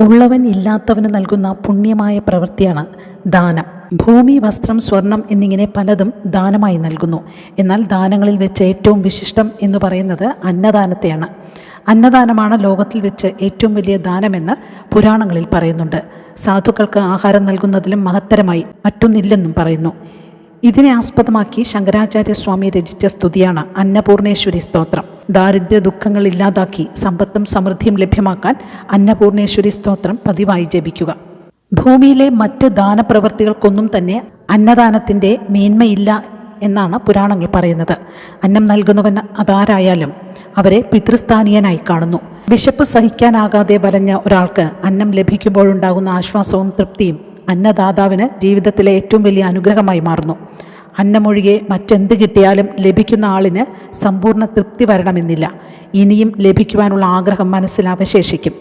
ഉള്ളവൻ ഇല്ലാത്തവന് നൽകുന്ന പുണ്യമായ പ്രവൃത്തിയാണ് ദാനം. ഭൂമി വസ്ത്രം സ്വർണം എന്നിങ്ങനെ പലതും ദാനമായി നൽകുന്നു. എന്നാൽ ദാനങ്ങളിൽ വെച്ച് ഏറ്റവും വിശിഷ്ടം എന്ന് പറയുന്നത് അന്നദാനത്തെയാണ്. അന്നദാനമാണ് ലോകത്തിൽ വെച്ച് ഏറ്റവും വലിയ ദാനമെന്ന് പുരാണങ്ങളിൽ പറയുന്നുണ്ട്. സാധുക്കൾക്ക് ആഹാരം നൽകുന്നതിലും മഹത്തരമായി മറ്റൊന്നില്ലെന്നും പറയുന്നു. ഇതിനെ ആസ്പദമാക്കി ശങ്കരാചാര്യസ്വാമി രചിച്ച സ്തുതിയാണ് അന്നപൂർണേശ്വരി സ്തോത്രം. ദാരിദ്ര്യ ദുഃഖങ്ങൾ ഇല്ലാതാക്കി സമ്പത്തും സമൃദ്ധിയും ലഭ്യമാക്കാൻ അന്നപൂർണേശ്വരി സ്തോത്രം പതിവായി ജപിക്കുക. ഭൂമിയിലെ മറ്റ് ദാനപ്രവർത്തികൾക്കൊന്നും തന്നെ അന്നദാനത്തിന്റെ മേന്മയില്ല എന്നാണ് പുരാണങ്ങൾ പറയുന്നത്. അന്നം നൽകുന്നവൻ അതാരായാലും അവരെ പിതൃസ്ഥാനീയനായി കാണുന്നു. വിശപ്പ് സഹിക്കാനാകാതെ വലഞ്ഞ ഒരാൾക്ക് അന്നം ലഭിക്കുമ്പോഴുണ്ടാകുന്ന ആശ്വാസവും തൃപ്തിയും അന്നദാതാവിന് ജീവിതത്തിലെ ഏറ്റവും വലിയ അനുഗ്രഹമായി മാറുന്നു. അന്നമൊഴികെ മറ്റെന്ത് കിട്ടിയാലും ലഭിക്കുന്ന ആളിന് സമ്പൂർണ തൃപ്തി വരണമെന്നില്ല. ഇനിയും ലഭിക്കുവാനുള്ള ആഗ്രഹം മനസ്സിൽ അവശേഷിക്കും.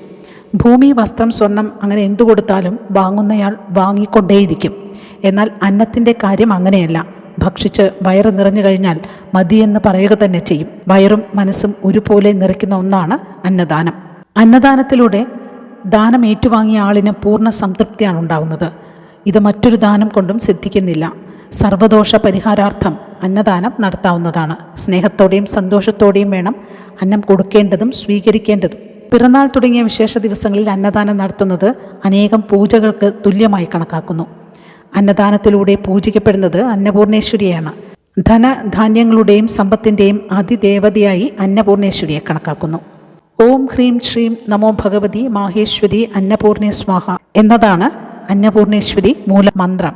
ഭൂമി വസ്ത്രം സ്വർണം അങ്ങനെ എന്തു കൊടുത്താലും വാങ്ങുന്നയാൾ വാങ്ങിക്കൊണ്ടേയിരിക്കും. എന്നാൽ അന്നത്തിന്റെ കാര്യം അങ്ങനെയല്ല. ഭക്ഷിച്ച് വയറ് നിറഞ്ഞു കഴിഞ്ഞാൽ മതിയെന്ന് പറയുക തന്നെ ചെയ്യും. വയറും മനസ്സും ഒരുപോലെ നിറയ്ക്കുന്ന ഒന്നാണ് അന്നദാനം. അന്നദാനത്തിലൂടെ ദാനം ഏറ്റുവാങ്ങിയ ആളിന് പൂർണ സംതൃപ്തിയാണ് ഉണ്ടാകുന്നത് ഇത് മറ്റൊരു ദാനം കൊണ്ടും സിദ്ധിക്കുന്നില്ല. സർവദോഷ പരിഹാരാർത്ഥം അന്നദാനം നടത്താവുന്നതാണ്. സ്നേഹത്തോടെയും സന്തോഷത്തോടെയും വേണം അന്നം കൊടുക്കേണ്ടതും സ്വീകരിക്കേണ്ടതും. പിറന്നാൾ തുടങ്ങിയ വിശേഷ ദിവസങ്ങളിൽ അന്നദാനം നടത്തുന്നത് അനേകം പൂജകൾക്ക് തുല്യമായി കണക്കാക്കുന്നു. അന്നദാനത്തിലൂടെ പൂജിക്കപ്പെടുന്നത് അന്നപൂർണേശ്വരിയാണ്. ധനധാന്യങ്ങളുടെയും സമ്പത്തിന്റെയും അതിദേവതയായി അന്നപൂർണേശ്വരിയെ കണക്കാക്കുന്നു. ഓം ഹ്രീം ശ്രീം നമോ ഭഗവതി മാഹേശ്വരി അന്നപൂർണേ സ്വാഹ എന്നതാണ് അന്നപൂർണേശ്വരി മൂലമന്ത്രം.